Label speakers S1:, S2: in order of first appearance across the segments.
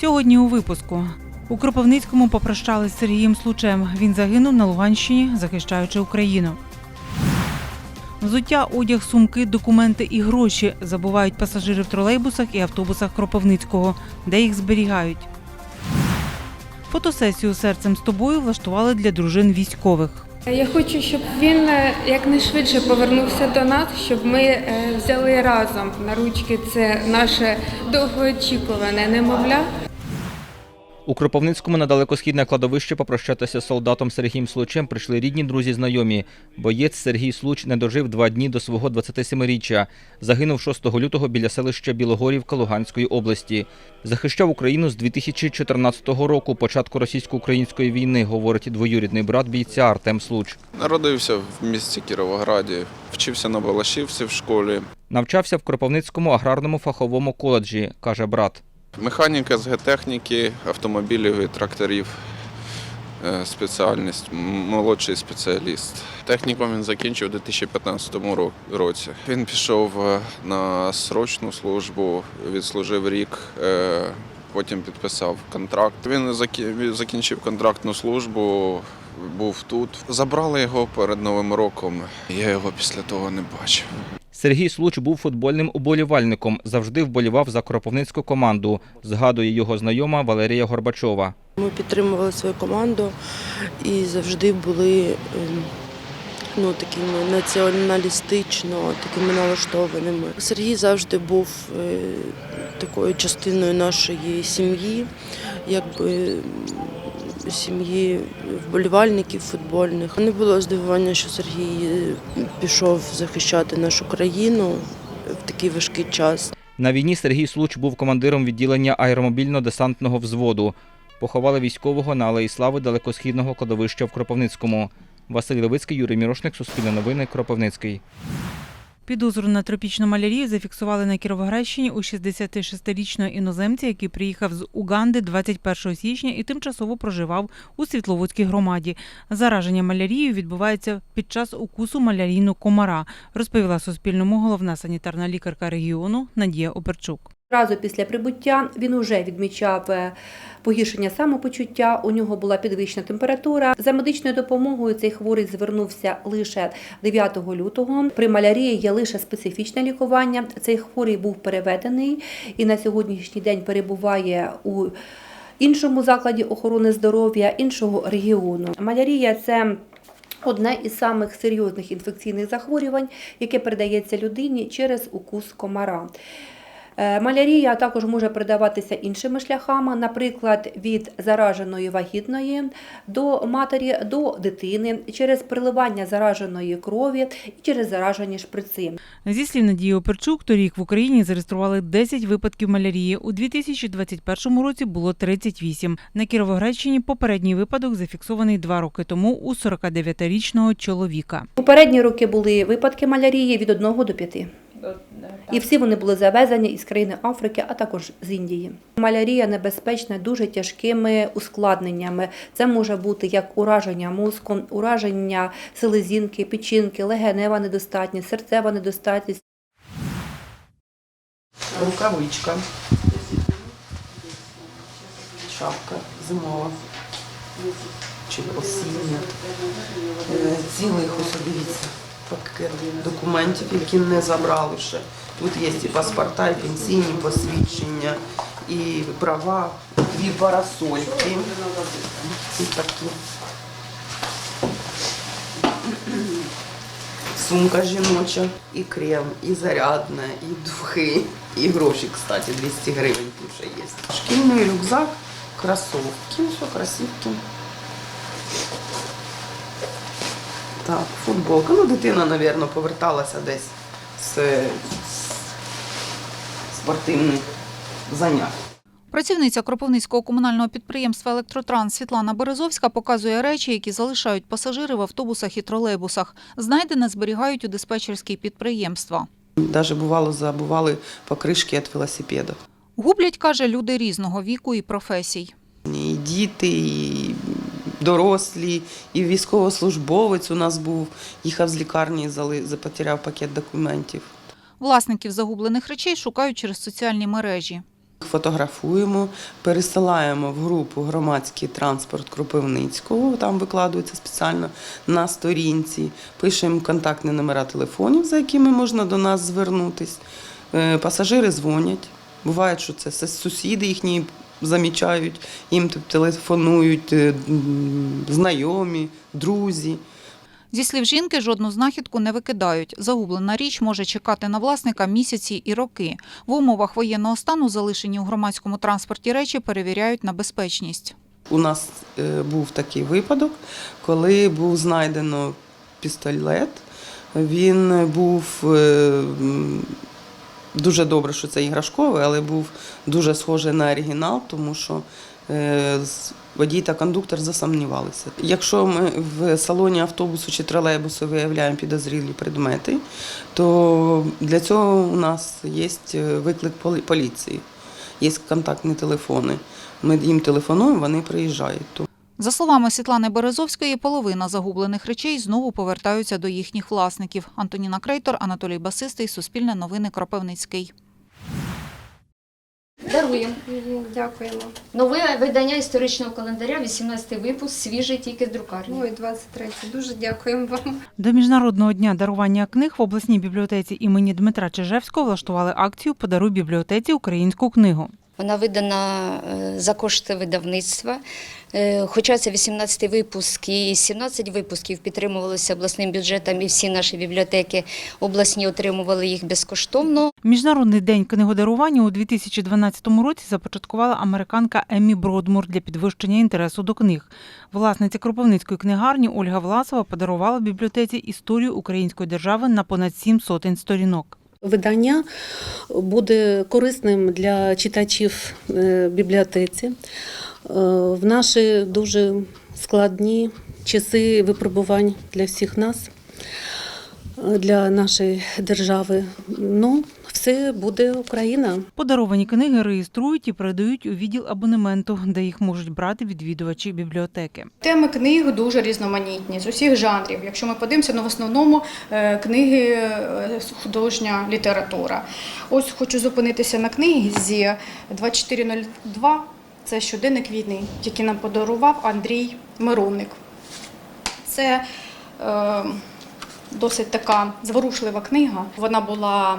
S1: Сьогодні у випуску. У Кропивницькому попрощались з Сергієм Случем. Він загинув на Луганщині, захищаючи Україну. Взуття, одяг, сумки, документи і гроші забувають пасажири в тролейбусах і автобусах Кропивницького, де їх зберігають. Фотосесію серцем з тобою влаштували для дружин військових.
S2: Я хочу, щоб він е, якнайшвидше повернувся до нас, щоб ми е, взяли разом на ручки це наше довгоочікуване немовля.
S3: У Кропивницькому на далекосхідне кладовище попрощатися з солдатом Сергієм Случем прийшли рідні друзі знайомі. Боєць Сергій Случ не дожив два дні до свого 27-річчя. Загинув 6 лютого біля селища Білогорівка Луганської області. Захищав Україну з 2014 року, початку російсько-української війни, говорить двоюрідний брат бійця Артем Случ.
S4: Народився в місті Кіровограді, вчився на Балашівці в школі.
S3: Навчався в Кропивницькому аграрному фаховому коледжі, каже брат.
S4: Механіка з гетехніки, автомобілів і тракторів. е, Спеціальність, молодший спеціаліст. Технікум він закінчив у 2015 році. Він пішов е, на срочну службу, відслужив рік, е, потім підписав контракт. Він закінчив контрактну службу, був тут. Забрали його перед Новим роком. Я його після того не бачив.
S3: Сергій Случ був футбольним уболівальником, завжди вболівав за кропивницьку команду, згадує його знайома Валерія Горбачова.
S5: Ми підтримували свою команду і завжди були ем, ну, такими націоналістично, такими налаштованими. Сергій завжди був е, такою частиною нашої сім'ї, якби сім'ї вболівальників футбольних. Не було здивування, що Сергій е, пішов захищати нашу країну в такий важкий час.
S3: На війні Сергій Случ був командиром відділення аеромобільно-десантного взводу. Поховали військового на Алеї Слави далекосхідного кладовища в Кропивницькому. Василь Левицький, Юрій Мірошник, Суспільне новини, Кропивницький.
S1: Підозру на тропічну малярію зафіксували на Кіровоградщині у 66-річного іноземця, який приїхав з Уганди 21 січня і тимчасово проживав у Світловодській громаді. Зараження малярією відбувається під час укусу малярійного комара, розповіла Суспільному головна санітарна лікарка регіону Надія Оперчук.
S6: Разу після прибуття він уже відмічав е, погіршення самопочуття. У нього була підвищена температура. За медичною допомогою цей хворий звернувся лише 9 лютого. При малярії є лише специфічне лікування. Цей хворий був переведений і на сьогоднішній день перебуває у іншому закладі охорони здоров'я іншого регіону. Малярія це Одне із самих серйозних інфекційних захворювань, яке передається людині через укус комара. Е, Малярія також може передаватися іншими шляхами, наприклад, від зараженої вагітної до матері до дитини, через приливання зараженої крові і через заражені шприци.
S1: Зі слів Надії Оперчук, торік в Україні зареєстрували 10 випадків малярії. У 2021 році було 38. На Кіровоградщині попередній випадок зафіксований два роки тому у 49-річного чоловіка.
S6: Попередні роки були випадки малярії від 1 до 5. І всі вони були завезені із країни Африки, а також з Індії. Малярія небезпечна дуже тяжкими ускладненнями. Це може бути як ураження мозку, ураження селезінки, печінки, легенева недостатність, серцева недостатність.
S7: Рукавичка. Шапка зимова. Чи осіння. Е, Цілих ось дивіться пакет документів, які не забрали ще. Тут є і паспорта, і пенсійні посвідчення, і права, дві парасольки. І такі. Сумка жіноча, і крем, і зарядне, і духи, і гроші, кстати, 200 гривень тут ще є. Шкільний рюкзак, кросовки, все, кросівки. Так, футболка. Ну, дитина, мабуть, поверталася десь з, спортивних занять.
S8: Працівниця Кропивницького комунального підприємства Електротранс Світлана Березовська показує речі, які залишають пасажири в автобусах і тролейбусах. Знайдене зберігають у диспетчерській підприємства.
S7: Навіть бувало забували покришки від велосипедів.
S8: Гублять, каже, люди різного віку і професій.
S7: І діти, і дорослі, і військовослужбовець у нас був, їхав з лікарні, потеряв пакет документів.
S8: Власників загублених речей шукають через соціальні мережі.
S7: Фотографуємо, пересилаємо в групу громадський транспорт Кропивницького. Там викладується спеціально на сторінці. Пишемо контактні номера телефонів, за якими можна до нас звернутись. Е, Пасажири дзвонять. Буває, що це сусіди їхні замічають, їм тут телефонують е, знайомі, друзі.
S8: Зі слів жінки, жодну знахідку не викидають. Загублена річ може чекати на власника місяці і роки. В умовах воєнного стану залишені у громадському транспорті речі перевіряють на безпечність.
S7: У нас е, був такий випадок, коли був знайдено пістолет. Він був е, дуже добре, що це іграшковий, але був дуже схожий на оригінал, тому що е, водій та кондуктор засумнівалися. Якщо ми в салоні автобусу чи тролейбусу виявляємо підозрілі предмети, то для цього у нас є виклик поліції, є контактні телефони. Ми їм телефонуємо, вони приїжджають.
S8: За словами Світлани Березовської, половина загублених речей знову повертаються до їхніх власників. Антоніна Крейтор, Анатолій Басистий, Суспільне новини Кропивницький.
S9: Даруємо.
S2: Дякуємо.
S9: Нове видання історичного календаря, 18 випуск, свіжий тільки з друкарні.
S2: Ой, 23. Дуже дякуємо вам.
S1: До міжнародного дня дарування книг в обласній бібліотеці імені Дмитра Чижевського влаштували акцію Подаруй бібліотеці українську книгу.
S9: Вона видана е, за кошти видавництва. Е, Хоча це 18 випуск і 17 випусків підтримувалися обласним бюджетом, і всі наші бібліотеки обласні отримували їх безкоштовно.
S1: Міжнародний день книгодарування у 2012 році започаткувала американка Еммі Бродмур для підвищення інтересу до книг. Власниця Кропивницької книгарні Ольга Власова подарувала бібліотеці історію української держави на понад сім сотень сторінок.
S10: Видання буде корисним для читачів е, бібліотеці. Е, В наші дуже складні часи випробувань для всіх нас, е, для нашої держави. Ну, все буде Україна.
S1: Подаровані книги реєструють і передають у відділ абонементу, де їх можуть брати відвідувачі бібліотеки.
S11: Теми книг дуже різноманітні з усіх жанрів. Якщо ми подивимося, ну в основному е, книги е, художня література. Ось хочу зупинитися на книзі 2402. Це щоденник війни, який нам подарував Андрій Миронник. Це е, досить така зворушлива книга. Вона була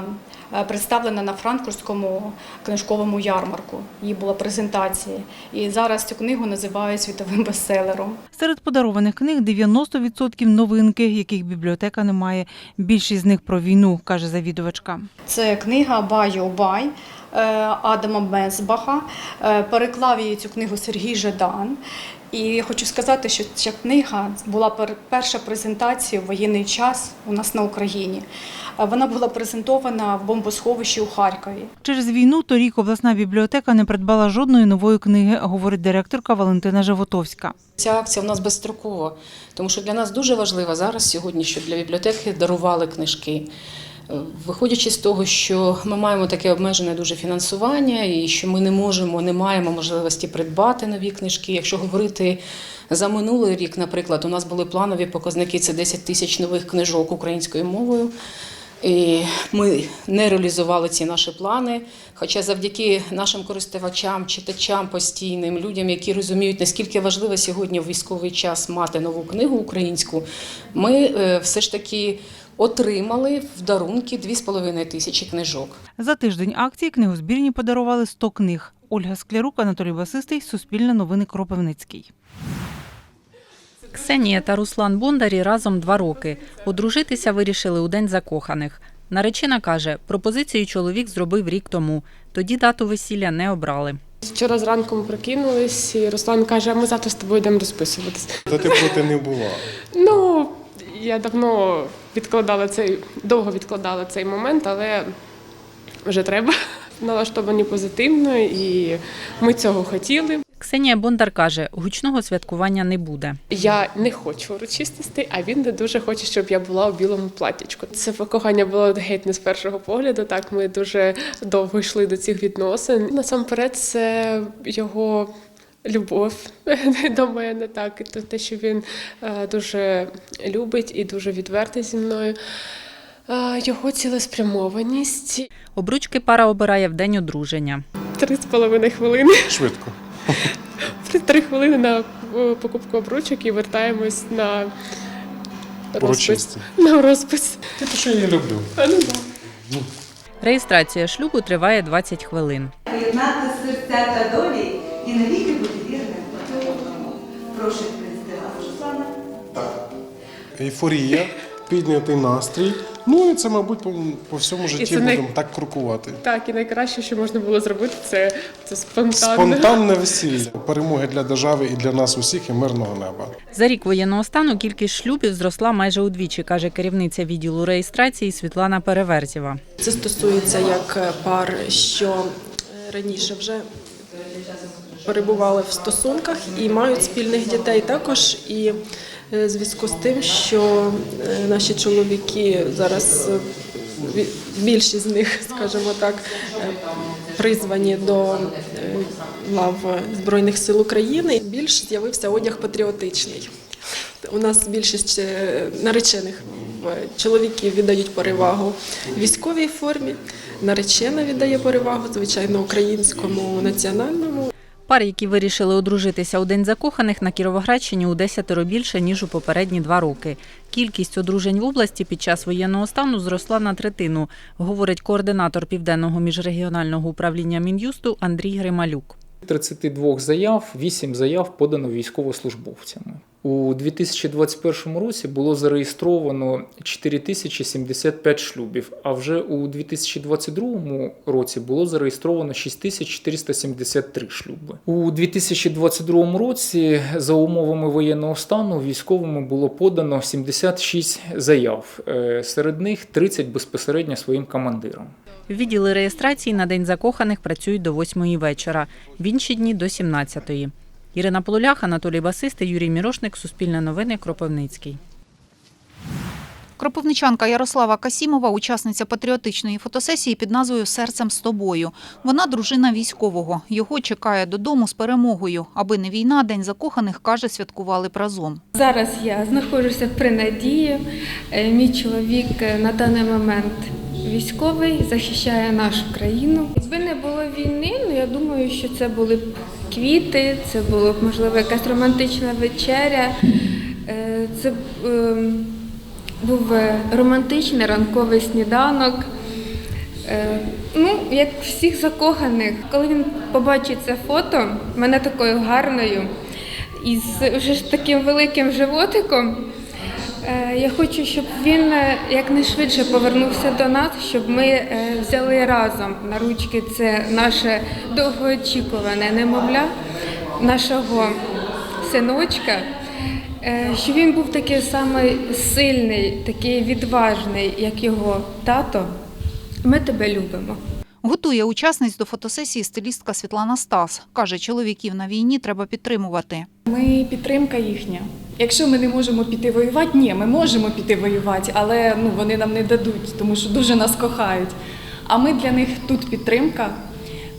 S11: представлена на франкфуртському книжковому ярмарку. Її була презентація. І зараз цю книгу називають світовим бестселером.
S1: Серед подарованих книг 90% новинки, яких бібліотека не має. Більшість з них про війну, каже завідувачка.
S11: Це книга Бай-Бай е, Адама Мезбаха. Е, Переклав її цю книгу Сергій Жадан. І я хочу сказати, що ця книга була перша презентація в воєнний час у нас на Україні. Вона була презентована в бомбосховищі у Харкові.
S1: Через війну торік обласна бібліотека не придбала жодної нової книги, говорить директорка Валентина Животовська.
S12: Ця акція у нас безстрокова, тому що для нас дуже важливо зараз сьогодні, щоб для бібліотеки дарували книжки. Виходячи з того, що ми маємо таке обмежене дуже фінансування, і що ми не можемо, не маємо можливості придбати нові книжки. Якщо говорити за минулий рік, наприклад, у нас були планові показники це 10 тисяч нових книжок українською мовою. І ми не реалізували ці наші плани. Хоча завдяки нашим користувачам, читачам, постійним людям, які розуміють, наскільки важливо сьогодні в військовий час мати нову книгу українську, ми е, все ж таки отримали в дарунки 2,5 тисячі книжок.
S1: За тиждень акції книгозбірні подарували 100 книг. Ольга Склярук, Анатолій Басистий, Суспільне новини Кропивницький.
S13: Ксенія та Руслан Бондарі разом два роки. Одружитися вирішили у день закоханих. Наречена каже, пропозицію чоловік зробив рік тому. Тоді дату весілля не обрали.
S14: Вчора зранку ми прокинулись, і Руслан каже, а ми завтра з тобою йдемо розписуватись.
S15: Та ти проти не була.
S14: Ну, я давно відкладала цей, довго відкладала цей момент, але вже треба. Налаштовані позитивно, і ми цього хотіли.
S13: Ксенія Бондар каже, гучного святкування не буде.
S14: Я не хочу урочистостей, а він не дуже хоче, щоб я була у білому платтячку. Це кохання було геть не з першого погляду. Так ми дуже довго йшли до цих відносин. Насамперед, це його. Любов до мене, так, і те, що він е, дуже любить і дуже відвертий зі мною. Е, Його цілеспрямованість.
S13: Обручки пара обирає в день одруження.
S14: Три з половиною хвилини.
S15: Швидко.
S14: Три- Три хвилини на е, покупку обручок і вертаємось на розпис. На розпис.
S15: Те, що я її люблю.
S14: А, ну, да.
S13: Реєстрація шлюбу триває 20 хвилин.
S16: Поєднати серця та долі і навіки бути вірним один одному. Прошу вас, Руслана.
S15: Ейфорія, піднятий настрій. Ну і це, мабуть, по, по всьому житті
S14: най-
S15: будемо так крокувати.
S14: Так, і найкраще, що можна було зробити, це, це спонтанно.
S15: Спонтанне весілля. Перемоги для держави і для нас усіх і мирного неба.
S13: За рік воєнного стану кількість шлюбів зросла майже удвічі, каже керівниця відділу реєстрації Світлана Переверзєва.
S17: Це стосується як пар, що раніше вже перебували в стосунках і мають спільних дітей також. І е, в зв'язку з тим, що е, наші чоловіки зараз е, більшість з них, скажімо так, призвані до лав Збройних сил України, більш з'явився одяг патріотичний. У нас більшість наречених чоловіків віддають перевагу військовій формі, наречена віддає перевагу, звичайно, українському національному.
S13: Пар, які вирішили одружитися у День закоханих на Кіровоградщині у десятеро більше, ніж у попередні два роки. Кількість одружень в області під час воєнного стану зросла на третину, говорить координатор Південного міжрегіонального управління Мін'юсту Андрій Грималюк.
S18: 32 заяв, 8 заяв подано військовослужбовцями. У 2021 році було зареєстровано 4075 шлюбів, а вже у 2022 році було зареєстровано 6473 шлюби. У 2022 році за умовами воєнного стану військовими було подано 76 заяв, Е, серед них 30 безпосередньо своїм командирам.
S13: Відділи реєстрації на День закоханих працюють до 8 вечора, в інші дні до 17. Ірина Полулях, Анатолій Басист, Юрій Мірошник, Суспільне новини, Кропивницький.
S8: Кропивничанка Ярослава Касімова, учасниця патріотичної фотосесії під назвою Серцем з тобою. Вона дружина військового. Його чекає додому з перемогою. Аби не війна, день закоханих каже, святкували б разом.
S2: Зараз я знаходжуся при надії. Е, Мій чоловік е, на даний момент військовий, захищає нашу країну. Якби не було війни, ну я думаю, що це були б квіти, це було б можливо якась романтична вечеря. Е, Це ем, був е, романтичний ранковий сніданок. Е, Ну, як всіх закоханих, коли він побачить це фото, мене такою гарною, із вже ж таким великим животиком. Е, Я хочу, щоб він е, якнайшвидше повернувся до нас, щоб ми е, взяли разом на ручки це наше довгоочікуване немовля, нашого синочка. Щоб він був такий самий сильний, такий відважний, як його тато. Ми тебе любимо.
S8: Готує учасниць до фотосесії стилістка Світлана Стас. Каже, чоловіків на війні треба підтримувати.
S19: Ми підтримка їхня. Якщо ми не можемо піти воювати, ні, ми можемо піти воювати, але ну, вони нам не дадуть, тому що дуже нас кохають. А ми для них тут підтримка,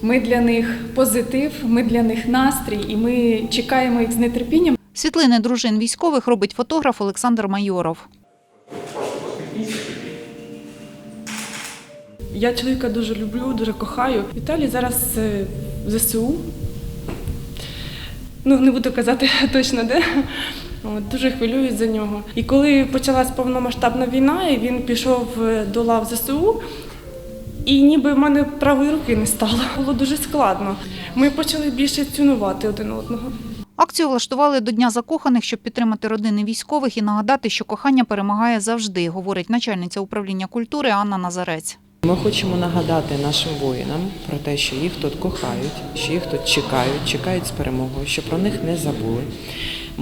S19: ми для них позитив, ми для них настрій, і ми чекаємо їх з нетерпінням.
S8: Світлини дружин військових робить фотограф Олександр Майоров.
S20: Я чоловіка дуже люблю, дуже кохаю. Віталій зараз е, в ЗСУ. Ну, не буду казати точно де. От, дуже хвилююсь за нього. І коли почалась повномасштабна війна, і він пішов е, до лав ЗСУ, і ніби в мене правої руки не стало. Було дуже складно. Ми почали більше цінувати один одного.
S8: Акцію влаштували до Дня закоханих, щоб підтримати родини військових і нагадати, що кохання перемагає завжди, говорить начальниця управління культури Анна Назарець.
S21: Ми хочемо нагадати нашим воїнам про те, що їх тут кохають, що їх тут чекають, чекають з перемогою, що про них не забули.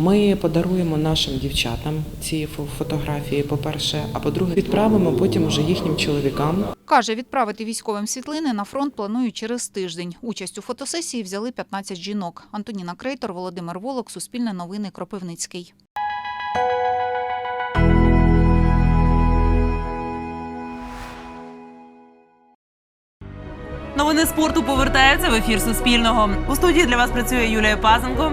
S21: Ми подаруємо нашим дівчатам ці фотографії, по-перше, а по-друге, відправимо потім уже їхнім чоловікам.
S8: Каже, відправити військовим світлини на фронт планують через тиждень. Участь у фотосесії взяли 15 жінок. Антоніна Крейтор, Володимир Волок, Суспільне новини, Кропивницький.
S22: Новини спорту повертаються в ефір Суспільного. У студії для вас працює Юлія Пазенко.